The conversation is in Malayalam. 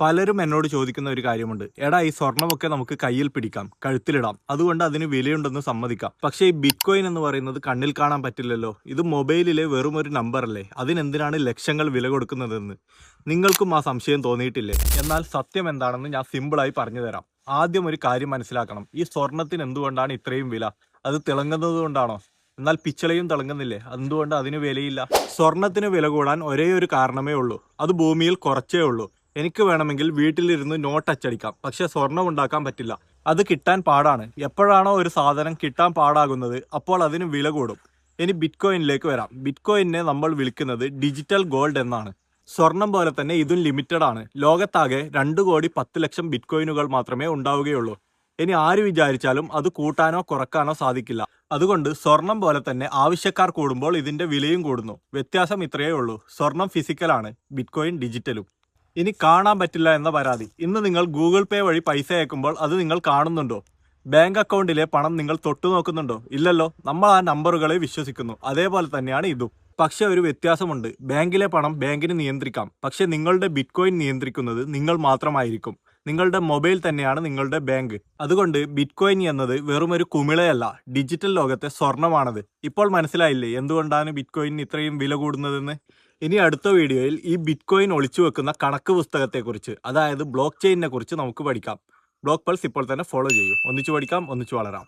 പലരും എന്നോട് ചോദിക്കുന്ന ഒരു കാര്യമുണ്ട്. എടാ ഈ സ്വർണമൊക്കെ നമുക്ക് കയ്യിൽ പിടിക്കാം കഴുത്തിലിടാം. അതുകൊണ്ട് അതിന് വിലയുണ്ടെന്ന് സമ്മതിക്കാം. പക്ഷേ ഈ ബിറ്റ്കോയിൻ എന്ന് പറയുന്നത് കണ്ണിൽ കാണാൻ പറ്റില്ലല്ലോ. ഇത് മൊബൈലിലെ വെറും ഒരു നമ്പർ അല്ലേ? അതിനെന്തിനാണ് ലക്ഷങ്ങൾ വില കൊടുക്കുന്നതെന്ന്? നിങ്ങൾക്കും ആ സംശയം തോന്നിയിട്ടില്ലേ? എന്നാൽ സത്യം എന്താണെന്ന് ഞാൻ സിമ്പിളായി പറഞ്ഞു തരാം. ആദ്യം ഒരു കാര്യം മനസ്സിലാക്കണം. ഈ സ്വർണത്തിന് എന്തുകൊണ്ടാണ് ഇത്രയും വില? അത് തിളങ്ങുന്നത് കൊണ്ടാണോ? എന്നാൽ പിച്ചളയും തിളങ്ങുന്നില്ലേ? എന്തുകൊണ്ട് അതിന് വിലയില്ല? സ്വർണത്തിന് വില കൂടാൻ ഒരേ ഒരു കാരണമേ ഉള്ളൂ. അത് ഭൂമിയിൽ കുറച്ചേ ഉള്ളൂ. എനിക്ക് വേണമെങ്കിൽ വീട്ടിലിരുന്ന് നോട്ട് അച്ചടിക്കാം. പക്ഷെ സ്വർണം ഉണ്ടാക്കാൻ പറ്റില്ല. അത് കിട്ടാൻ പാടാണ്. എപ്പോഴാണോ ഒരു സാധനം കിട്ടാൻ പാടാകുന്നത് അപ്പോൾ അതിന് വില കൂടും. ഇനി ബിറ്റ്കോയിനിലേക്ക് വരാം. ബിറ്റ്കോയിനെ നമ്മൾ വിളിക്കുന്നത് ഡിജിറ്റൽ ഗോൾഡ് എന്നാണ്. സ്വർണം പോലെ തന്നെ ഇതും ലിമിറ്റഡ് ആണ്. ലോകത്താകെ രണ്ട് കോടി പത്ത് ലക്ഷം ബിറ്റ്കോയിനുകൾ മാത്രമേ ഉണ്ടാവുകയുള്ളൂ. ഇനി ആര് വിചാരിച്ചാലും അത് കൂട്ടാനോ കുറക്കാനോ സാധിക്കില്ല. അതുകൊണ്ട് സ്വർണം പോലെ തന്നെ ആവശ്യക്കാർ കൂടുമ്പോൾ ഇതിന്റെ വിലയും കൂടുന്നു. വ്യത്യാസം ഇത്രയേ ഉള്ളൂ. സ്വർണം ഫിസിക്കലാണ് ബിറ്റ്കോയിൻ ഡിജിറ്റലും ഇനി കാണാൻ പറ്റില്ല എന്ന പരാതി. ഇന്ന് നിങ്ങൾ ഗൂഗിൾ പേ വഴി പൈസ അയക്കുമ്പോൾ അത് നിങ്ങൾ കാണുന്നുണ്ടോ? ബാങ്ക് അക്കൗണ്ടിലെ പണം നിങ്ങൾ തൊട്ടു നോക്കുന്നുണ്ടോ? ഇല്ലല്ലോ. നമ്മൾ ആ നമ്പറുകളെ വിശ്വസിക്കുന്നു. അതേപോലെ തന്നെയാണ് ഇതും. പക്ഷെ ഒരു വ്യത്യാസമുണ്ട്. ബാങ്കിലെ പണം ബാങ്കിന് നിയന്ത്രിക്കാം. പക്ഷെ നിങ്ങളുടെ ബിറ്റ് കോയിൻ നിയന്ത്രിക്കുന്നത് നിങ്ങൾ മാത്രമായിരിക്കും. നിങ്ങളുടെ മൊബൈൽ തന്നെയാണ് നിങ്ങളുടെ ബാങ്ക്. അതുകൊണ്ട് ബിറ്റ്കോയിൻ എന്നത് വെറും ഒരു കുമിളയല്ല ഡിജിറ്റൽ ലോകത്തെ സ്വർണമാണത്. ഇപ്പോൾ മനസ്സിലായില്ലേ എന്തുകൊണ്ടാണ് ബിറ്റ്കോയിൻ ഇത്രയും വില കൂടുന്നതെന്ന്? ഇനി അടുത്ത വീഡിയോയിൽ ഈ ബിറ്റ്കോയിൻ ഒളിച്ചു വെക്കുന്ന കണക്ക് പുസ്തകത്തെക്കുറിച്ച് അതായത് ബ്ലോക്ക് ചെയിനിനെ കുറിച്ച് നമുക്ക് പഠിക്കാം. ബ്ലോക്ക് പൾസ് ഇപ്പോൾ തന്നെ ഫോളോ ചെയ്യൂ. ഒന്നിച്ചു പഠിക്കാം ഒന്നിച്ചു വളരാം.